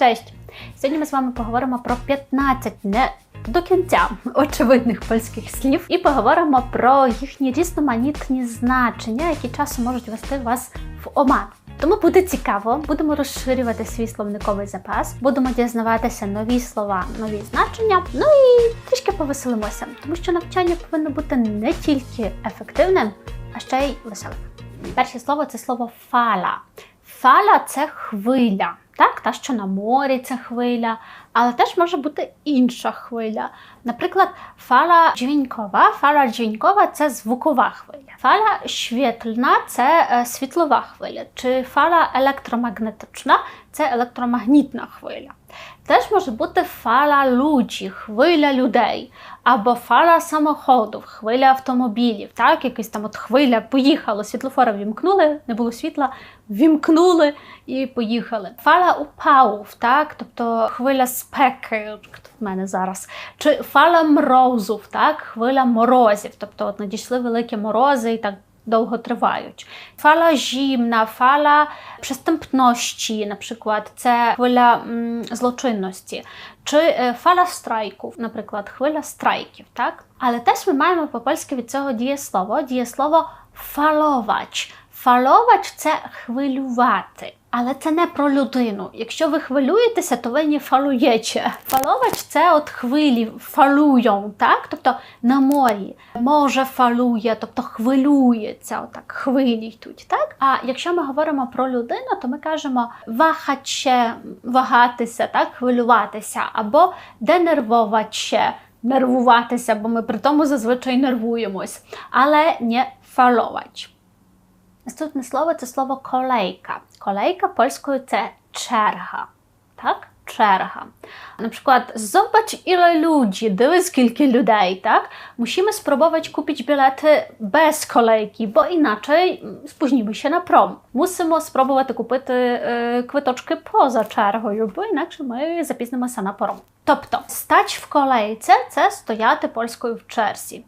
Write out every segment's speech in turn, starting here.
Cześć! Sьогодні ми з вами поговоримо про 15 не до кінця очевидних польських слів і поговоримо про їхні різноманітні значення, які часом можуть вести вас в оман. Тому буде цікаво, будемо розширювати свій словниковий запас, будемо дізнаватися нові слова, нові значення. Ну і трішки повеселимося, тому що навчання повинно бути не тільки ефективним, а ще й веселим. Перше слово це слово фала. Фала це хвиля, так, та що на морі це хвиля, але теж може бути інша хвиля. Наприклад, фала дзвінкова. Фала дзвінкова це звукова хвиля. Фала świetlna – це е, світлова хвиля, чи фала електромагнетична це електромагнітна хвиля. Теж може бути фала ludzi, хвиля людей, або фала самоходів, хвиля автомобілів. Так, якась там от хвиля поїхала, світлофори вімкнули, не було світла, вімкнули і поїхали. Фала упалів, так, тобто хвиля спеки, в мене зараз, чи фала морозів, так, хвиля морозів, тобто от надійшли великі морози і так. Довго тривають. Фала жімна, фала przestępności, наприклад, це хвиля злочинності, чи е, фала страйків, наприклад, хвиля страйків. Але теж ми маємо по-польськи від цього дієслово, дієслово фаловач. Фаловач це хвилювати, але це не про людину. Якщо ви хвилюєтеся, то ви не фалуєте. Фалоwać це от хвилі фалують, так? Тобто на морі. Може фалує, тобто хвилюється, отак хвилі йдуть. так? А якщо ми говоримо про людину, то ми кажемо вахаче, вагатися, так? хвилюватися, або денервоваче, нервуватися, бо ми при тому зазвичай нервуємось, але не фалоwać. Наступне слово це слово kolejka. Kolejka польською це черга. Так? Черга. Наприклад, zobacz ile ludzi, диви скільки людей, так? Musimy spróbować kupić bilety без kolejki, бо inaczej spóźnimy się na prom. Мусимо спробувати купити е, квиточки поза чергою, бо інакше ми запізнимося на пром. Тобто, стать в kolejce – це стояти польською в черзі.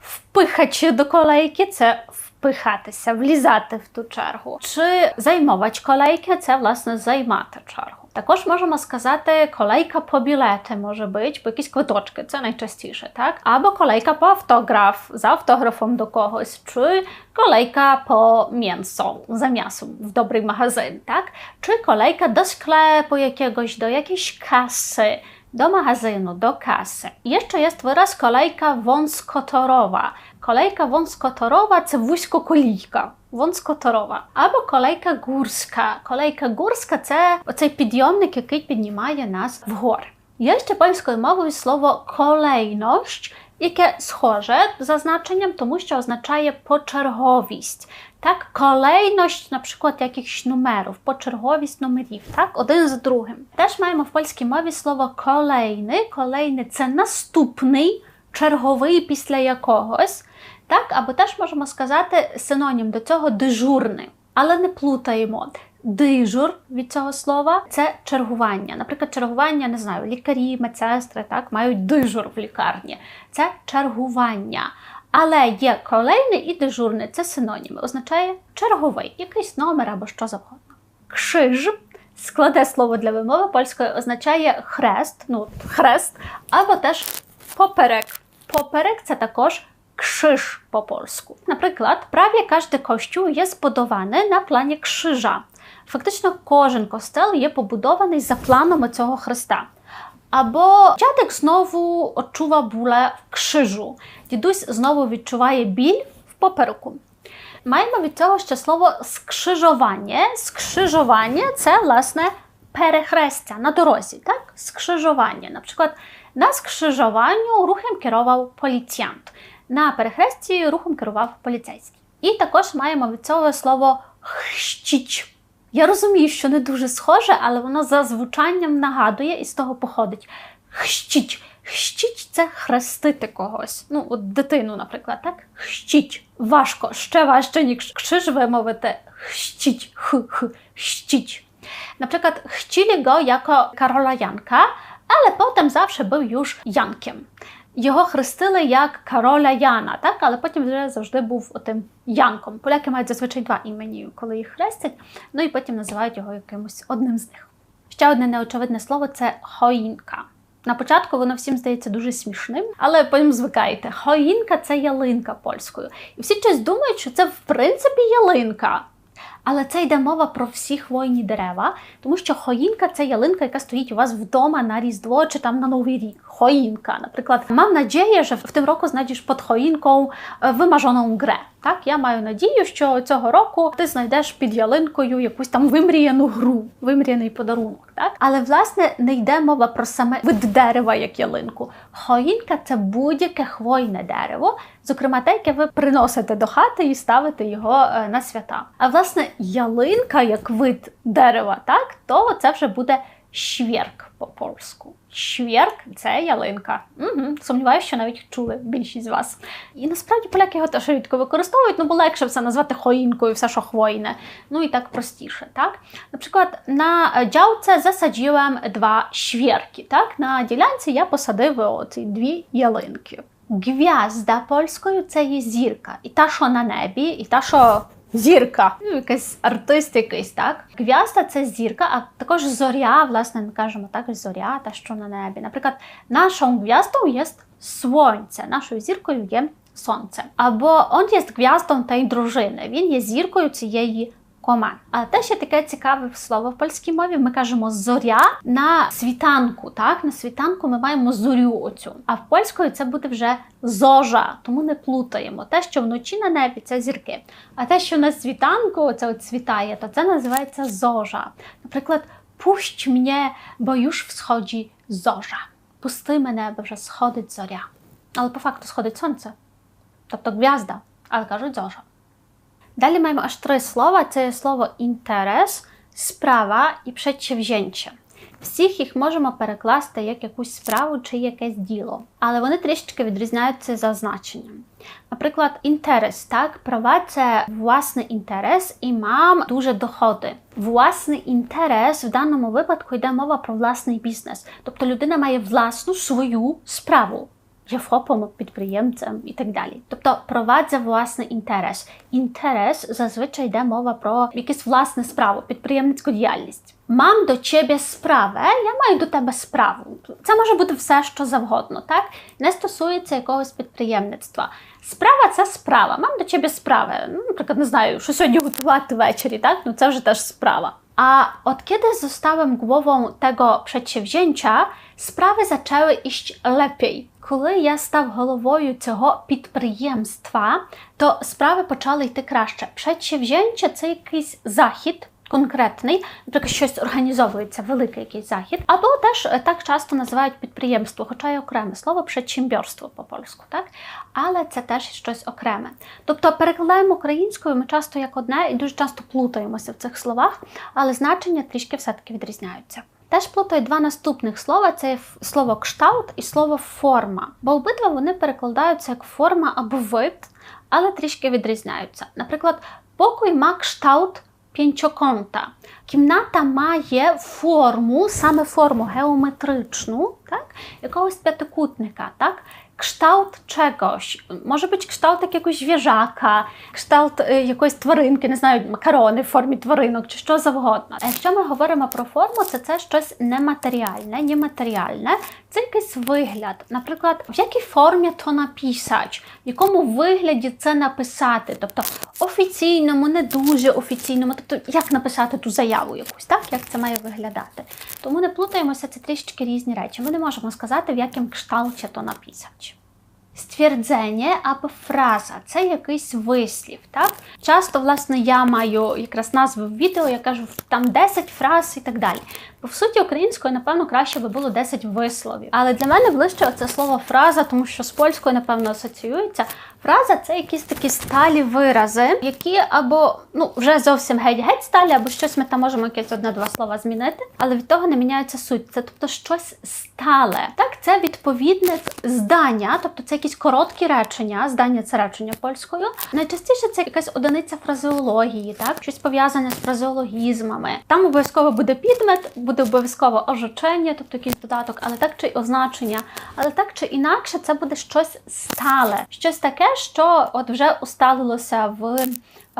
Впихачи до kolejки – це впихатися, влізати в ту чергу. Чи займовать kolejkę – це, власне, займати чергу. Також можемо сказати, kolejka по білети може бути, по якісь квиточки, це найчастіше, так? Або kolejka по автограф, за автографом до когось, чи kolejka по м'ясо, за м'ясом в добрий магазин, так? Чи kolejka до sklepu jakiegoś, do jakiejś kasy, do magazynu, do kasy. Jeszcze jest wyraz kolejka wąskotorowa. Kolejka wąskotorowa to wózko kolejka. Wąskotorowa. Або kolejka górska. Kolejka górska це оцей підйомник, який піднімає нас вгори. Є ще польською мовою слово kolejność, яке схоже за значенням, тому що означає почерговість. Так, kolejność, на якихось numerów, почерговість номерів, так, один за другим. Теж маємо в польській мові слово kolejny. Kolejny – це наступний, черговий після якогось. Так, або теж можемо сказати синонім до цього дежурний. Але не плутаємо. Дижур від цього слова це чергування. Наприклад, чергування, не знаю, лікарі, медсестри так, мають дижур в лікарні. Це чергування. Але є kolejний і дежурний це синоніми. Означає черговий, якийсь номер або що завгодно. Криж складе слово для вимови польської означає хрест, ну, хрест, або теж поперек. Поперек це також krzyż po polsku. Наприклад, prawie każdy kościół є збудований на плані крижа. Фактично, кожен костел є побудований за планом цього хреста. Або dziadek знову odczuwa bóle в крижу. Дідусь знову відчуває біль в попереку. Маємо від цього ще слово скрижування. Скрижування це, власне, перехрестя на дорозі, так? Скрижування. Наприклад, на скрижуванню рухом керував поліціянт. На перехресті рухом керував поліцейський. І також маємо від цього слово хщіч. Я розумію, що не дуже схоже, але воно за звучанням нагадує і з того походить. Хщіч. Хщіч це хрестити когось. Ну, от дитину, наприклад, так? Хщіч. Важко, ще важче, ніж крzyż вимовити хщіч, х-х, хщіч. Наприклад, chcieli go jako Karola Janka, ale potem zawsze był już Jankiem. Його хрестили як Кароля Яна, так? але потім вже завжди був отим Янком. Поляки мають зазвичай два імені, коли їх хрестять, ну і потім називають його якимось одним з них. Ще одне неочевидне слово це хоїнка. На початку воно всім здається дуже смішним, але потім звикаєте. Хоїнка це ялинка польською. І всі щось думають, що це в принципі ялинка. Але це йде мова про всі хвойні дерева, тому що хоїнка це ялинка, яка стоїть у вас вдома на Різдво чи там на Новий рік. Choinka. Наприклад, mam nadzieję, że w tym roku znajdziesz pod choinką е, вимажену grę. Так, я маю надію, що цього року ти знайдеш під ялинкою якусь там вимріяну гру, вимріяний подарунок. Так, але власне не йде мова про саме вид дерева як ялинку. Хоїнка це будь-яке хвойне дерево, зокрема те, яке ви приносите до хати і ставите його е, на свята. А власне, ялинка як вид дерева, так, то це вже буде щвірк по польську. Щвірк це ялинка. Угу. Сумніваюся, що навіть чули більшість з вас. І насправді поляки його теж рідко використовують, ну бо легше все назвати хоїнкою, все, що хвойне. Ну і так простіше. так? Наприклад, на działce засадіłem два щвірки. Так? На ділянці я посадив оці дві ялинки. Гвязда польською це є зірка. І та, що на небі, і та, що Зірка, ну, якийсь артист якийсь, так? Гв'язда це зірка, а також зоря, власне, ми кажемо так, зоря та що на небі. Наприклад, нашою гв'яздою є сонце, нашою зіркою є сонце. Або он є гв'яздом та й дружини. Він є зіркою цієї команд. А те ще таке цікаве слово в польській мові. Ми кажемо зоря на світанку. Так, на світанку ми маємо зорю оцю. А в польською це буде вже зожа, тому не плутаємо. Те, що вночі на небі, це зірки. А те, що на світанку оце от світає, то це називається зожа. Наприклад, пущ мене, бо już всході зожа. Пусти мене, бо вже сходить зоря. Але по факту сходить сонце, тобто гв'язда, але кажуть зожа. Далі маємо аж три слова: це слово інтерес, справа і przedsięwzięcie. Всіх їх можемо перекласти як якусь справу чи якесь діло, але вони трішечки відрізняються за значенням. Наприклад, інтерес, так, права це власний інтерес і мам дуже доходи. Власний інтерес в даному випадку йде мова про власний бізнес. Тобто людина має власну свою справу є ФОПом, підприємцем і так далі. Тобто провадza власний інтерес. Інтерес зазвичай йде мова про якусь власну справу, підприємницьку діяльність. Мам до тебе справи, я маю до тебе справу. Це може бути все, що завгодно, так? Не стосується якогось підприємництва. Справа це справа. Мам до тебе справи. Ну, наприклад, не знаю, що сьогодні готувати ввечері, так? Ну це вже теж справа. A od kiedy zostałem głową tego przedsięwzięcia, sprawy zaczęły iść lepiej. Коли я став головою цього підприємства, то справи почали йти краще. Предприємство – це якийсь захід, конкретний, наприклад, щось організовується, великий якийсь захід, або теж е, так часто називають підприємство, хоча й окреме слово предприємство по польську, так? Але це теж щось окреме. Тобто перекладаємо українською ми часто як одне і дуже часто плутаємося в цих словах, але значення трішки все-таки відрізняються. Теж плутають два наступних слова: це слово кшталт і слово форма. Бо обидва вони перекладаються як форма або вид, але трішки відрізняються. Наприклад, покой ма кшталт п'янчоконта. Кімната має форму, саме форму геометричну, так? якогось п'ятикутника. так? Kształt czegoś. Може бути kształt якогось віжака, кшталт якоїсь тваринки, не знаю, макарони в формі тваринок чи що завгодно. А якщо ми говоримо про форму, це це щось нематеріальне, нематеріальне, це якийсь вигляд. Наприклад, в якій формі то написати, в якому вигляді це написати, тобто офіційному, не дуже офіційному, тобто як написати ту заяву якусь, так як це має виглядати. Тому не плутаємося, це трішки різні речі. Ми не можемо сказати, в якому кшталті то написати. Ствердження або фраза це якийсь вислів. так? Часто, власне, я маю якраз назви в відео, я кажу там 10 фраз і так далі. В суті українською, напевно, краще би було 10 висловів. Але для мене ближче це слово фраза, тому що з польською, напевно, асоціюється. Фраза це якісь такі сталі вирази, які або ну вже зовсім геть-геть сталі, або щось ми там можемо якесь одне-два слова змінити, але від того не міняється суть. Це тобто щось стале. Так, це відповідник здання, тобто це якісь короткі речення. Здання це речення польською. Найчастіше це якась одиниця фразеології, так, щось пов'язане з фразеологізмами. Там обов'язково буде підмет, буде обов'язково ожичення, тобто якийсь додаток, але так чи означення, але так чи інакше, це буде щось стале, щось таке що от вже усталилося в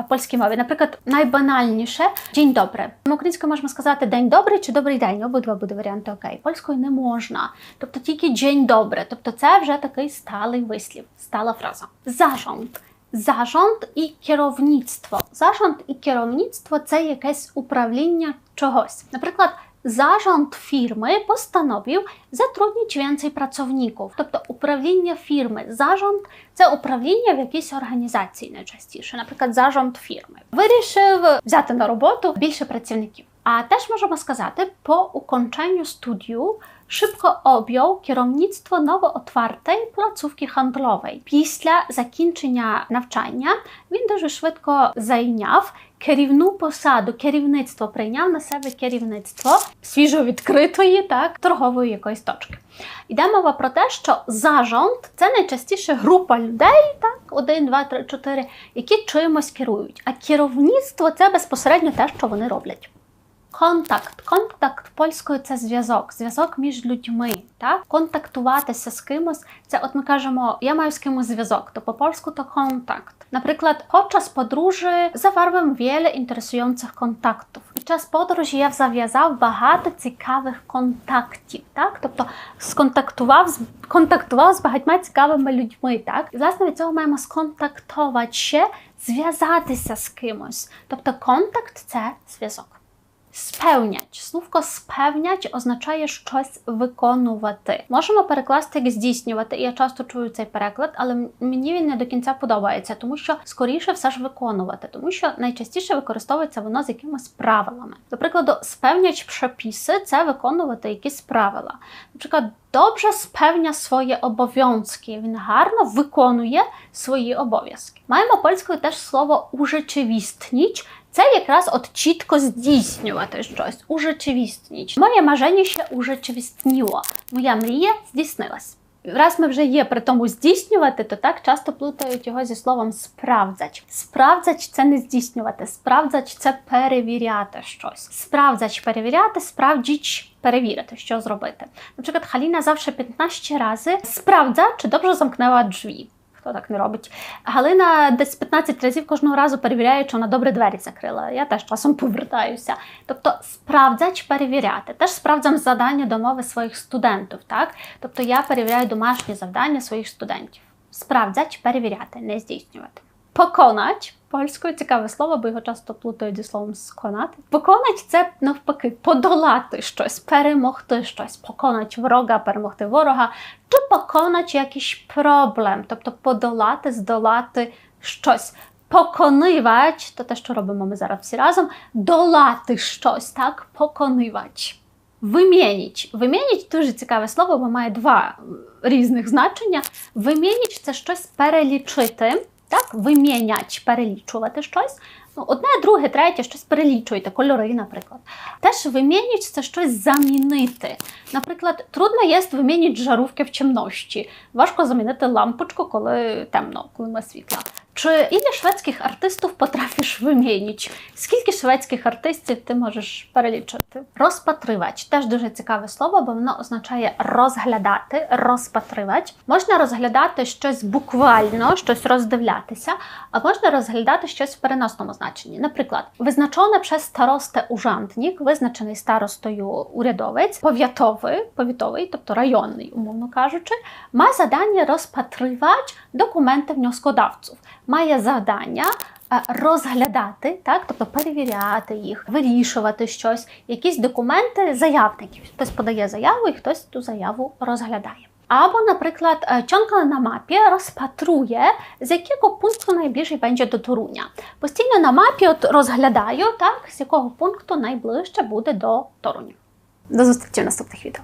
в польській мові. Наприклад, найбанальніше день добре. Українською можна сказати день добрий чи добрий день. Обидва буде варіанти окей. Польською не можна. Тобто тільки день добре. Тобто це вже такий сталий вислів, стала фраза. Зарząd. Зарząd і керівництво. Зарząd і керівництво це якесь управління чогось. Наприклад, Zarząd firmy postanowił zatrudnić więcej pracowników. Тобто управління фірми. Зарząd – це управління в якійсь організації найчастіше. Наприклад, зарząd фірми. Вирішив взяти на роботу більше працівників. А теж можемо сказати, по ukończeniu studiów szybko objął kierownictwo nowo otwartej placówki handlowej. Після закінчення навчання він дуже швидко зайняв керівну посаду, керівництво прийняв на себе керівництво свіжо відкритої, так, торгової якоїсь точки. Йде мова про те, що зажонт – це найчастіше група людей, так, один, два, три, чотири, які чимось керують. А керівництво це безпосередньо те, що вони роблять. Контакт. Контакт польською це зв'язок, зв'язок між людьми. Так? Контактуватися з кимось. Це, от ми кажемо, я маю з кимось зв'язок, то по-польську то контакт. Наприклад, podczas podróży zawarłem wiele interesujących kontaktów. Під час подорожі я зав'язав багато цікавих контактів. Так? Тобто сконтактував з контактував з багатьма цікавими людьми. Так? І власне від цього маємо сконтактувати ще, зв'язатися з кимось. Тобто контакт це зв'язок. Spełniać. Słówko spełniać означає щось виконувати. Можемо перекласти як здійснювати. Я часто чую цей переклад, але мені він не до кінця подобається, тому що скоріше все ж виконувати, тому що найчастіше використовується воно з якимись правилами. До прикладу, spełniać przepisy – це виконувати якісь правила. Наприклад, dobrze spełnia swoje obowiązki. Він гарно виконує свої обов'язки. Маємо польською теж слово уречевістніч. Це якраз от чітко здійснювати щось, уречевістніч. Моє marzenie się уречевістніло. Моя мрія здійснилась. Раз ми вже є при тому здійснювати, то так часто плутають його зі словом справдзач. Справдзач це не здійснювати, справдзач це перевіряти щось. Справдзач перевіряти, справдзіч перевірити, що зробити. Наприклад, Халіна завжди 15 рази спrawdza, чи добре замкнęła drzwi. Хто так не робить? Галина десь 15 разів кожного разу перевіряє, чи вона добре двері закрила. Я теж часом повертаюся. Тобто справдзач перевіряти. Теж справdzam завдання домови своїх студентів. так? Тобто я перевіряю домашні завдання своїх студентів. Справдзач перевіряти, не здійснювати. Поконать польською цікаве слово, бо його часто плутають зі словом сконати. Поконать це навпаки подолати щось, перемогти щось, поконать ворога, перемогти ворога, чи поконать якийсь проблем, тобто подолати, здолати щось. Поконивач, то те, що робимо ми зараз всі разом, долати щось, так, поконивач. Вимініч. Вимініч дуже цікаве слово, бо має два різних значення. Вимініч це щось перелічити. Так, виміняч, перелічувати щось. Ну, Одне, друге, третє, щось перелічуєте, кольори, наприклад. Теж вимінять це щось замінити. Наприклад, трудно є вимінити жарувки в чимності. Важко замінити лампочку, коли темно, коли ми світла. Чи ілля шведських артистів потрапиш вимініть? Скільки шведських артистів ти можеш перелічити? Розпатривач теж дуже цікаве слово, бо воно означає розглядати, розпатривач. Можна розглядати щось буквально, щось роздивлятися, а можна розглядати щось в переносному значенні. Наприклад, визначone przez starostę urzędnik, визначений старостою урядовець, пов'ятовий, повітовий, тобто районний, умовно кажучи, має завдання розпатривати документи внескодавців має завдання розглядати, так, тобто перевіряти їх, вирішувати щось, якісь документи заявників. Хтось подає заяву і хтось ту заяву розглядає. Або, наприклад, ciągle на мапі розпатрує, з якого пункту найближчий będzie до Торуня. Постійно на мапі от розглядаю, так, з якого пункту найближче буде до Торуня. До зустрічі в наступних відео.